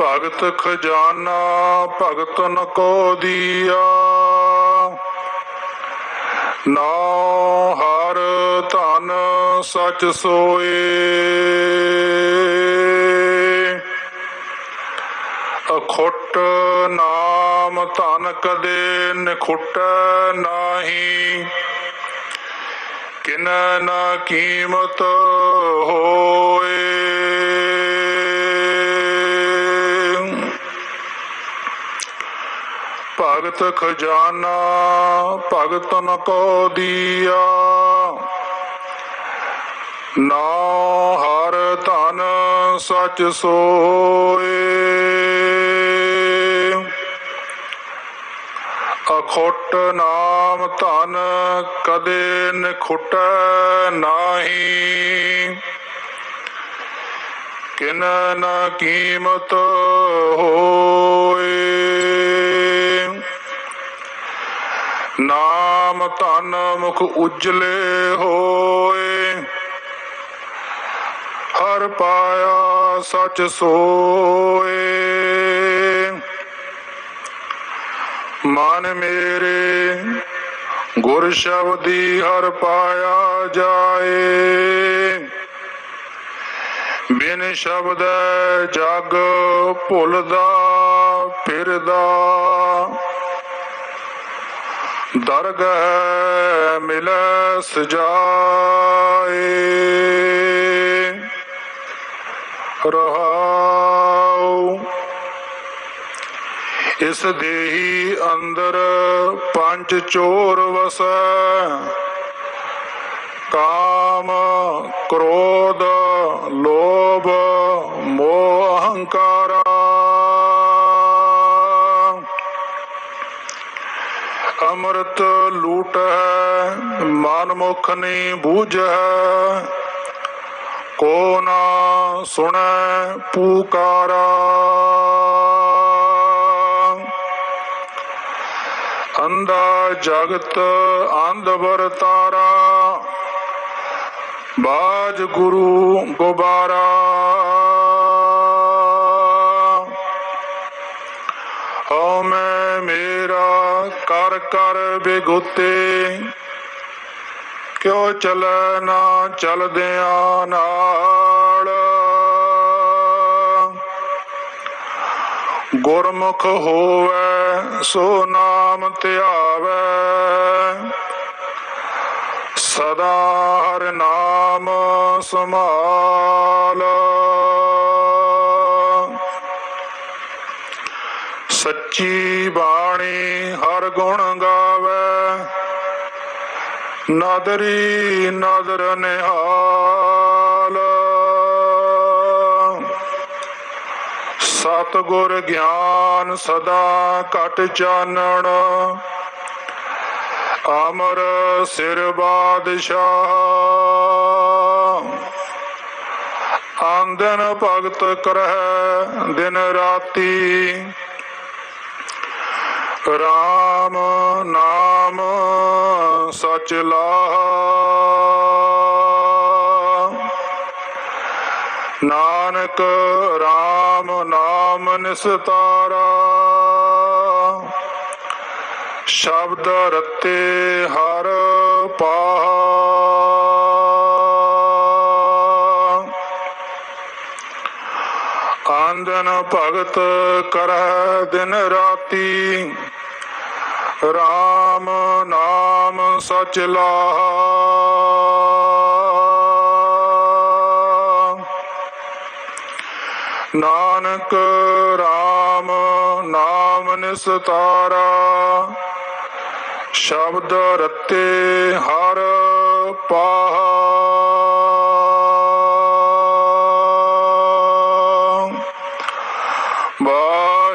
ਭਗਤ ਖਜ਼ਾਨਾ ਭਗਤਨ ਕੋ ਦੀਆ। ਨਾਉ ਹਰ ਧਨ ਸਚ ਸੋਏ। ਅਖੁੱਟ ਨਾਮ ਧਨ ਕਦੇ ਨਿਖੁੱਟ ਨਾਹੀ। ਕਿਨ ਨਾ ਕੀਮਤ ਹੋਏ। ਭਗਤ ਖਜ਼ਾਨਾ ਭਗਤਨ ਕੋ ਦੀਆ। ਨਾਉ ਹਰ ਧਨ ਸਚ ਸੋਏ। ਅਖੁੱਟ ਨਾਮ ਧਨ ਕਦੇ ਨਿਖੁੱਟ ਨਾਹੀ। ਕਿਨ ਨ ਕੀਮਤ ਹੋਏ। ਨਾਮ ਧਨ ਮੁਖ ਉਜਲੇ ਹੋਏ। ਹਰ ਪਾਇਆ ਸਚ ਸੋਏ। ਮਨ ਮੇਰੇ ਗੁਰ ਸ਼ਬਦੀ ਹਰ ਪਾਇਆ ਜਾਏ। ਬਿਨ ਸ਼ਬਦ ਜਗ ਭੁੱਲਦਾ ਫਿਰਦਾ। ਦਰਗਹ ਮਿਲੈ ਸਜਾਏ ਰਹਾਉ ਇਸ ਦੇਹੀ ਅੰਦਰ ਪੰਜ ਚੋਰ ਵਸੈ। ਕਾਮ ਕ੍ਰੋਧ ਲੋਭ ਮੋਹ ਅੰਮ੍ਰਿਤ ਲੂਟ ਹੈ ਮਨ ਮੁਖ ਨਹੀਂ ਬੂਝੈ ਕੋ ਨਾ ਸੁਣੈ, ਪੁਕਾਰਾ। ਅੰਦਾ ਜਗਤ ਅੰਧ ਵਰਤਾਰਾ ਬਾਜ ਗੁਰੂ ਗੁਬਾਰਾ। ਓ ਮੈਂ ਮੇਰਾ ਕਰ ਕਰ ਬਿਗੁਤੇ। ਕਿਉ ਚਲੈ ਨਾ ਚਲਦਿਆਂ ਨਾਲ? ਗੁਰਮੁਖ ਹੋਵੇ, ਸੋ ਨਾਮ ਧਿਆਵੇ। ਸਦਾ ਹਰ ਨਾਮ ਸਮਾਲ ਸੱਚੀ ਬਾਣੀ ਹਰ ਗੁਣ ਗਾਵੇ। ਨਦਰੀ ਨਾਦਰ ਨਿਹਾਲ। ਸਤ ਗੁਰ ਗਿਆਨ ਸਦਾ ਘਟ ਚਾਨਣ। ਅਮਰ ਸਿਰ ਬਾਦਸ਼ਾਹ। ਆਂਦਨ ਭਗਤ ਕਰਹਿ ਦਿਨ ਰਾਤੀ। ਰਾਮ ਨਾਮ ਸਚ ਲਾਹ। ਨਾਨਕ ਰਾਮ ਨਾਮ ਨਿਸਤਾਰਾ। ਸ਼ਬਦ ਰਤੇ ਹਰ ਪਾਹ। ਆਂਦਨ ਭਗਤ ਕਰਹਿ ਦਿਨ ਰਾਤੀ। ਰਾਮ ਨਾਮ ਸਚ ਲਾਹ ਨਾਨਕ ਰਾਮ ਨਾਮ ਨਿਸਤਾਰਾ। ਸ਼ਬਦ ਰਤੇ ਹਰ ਪਾਹ।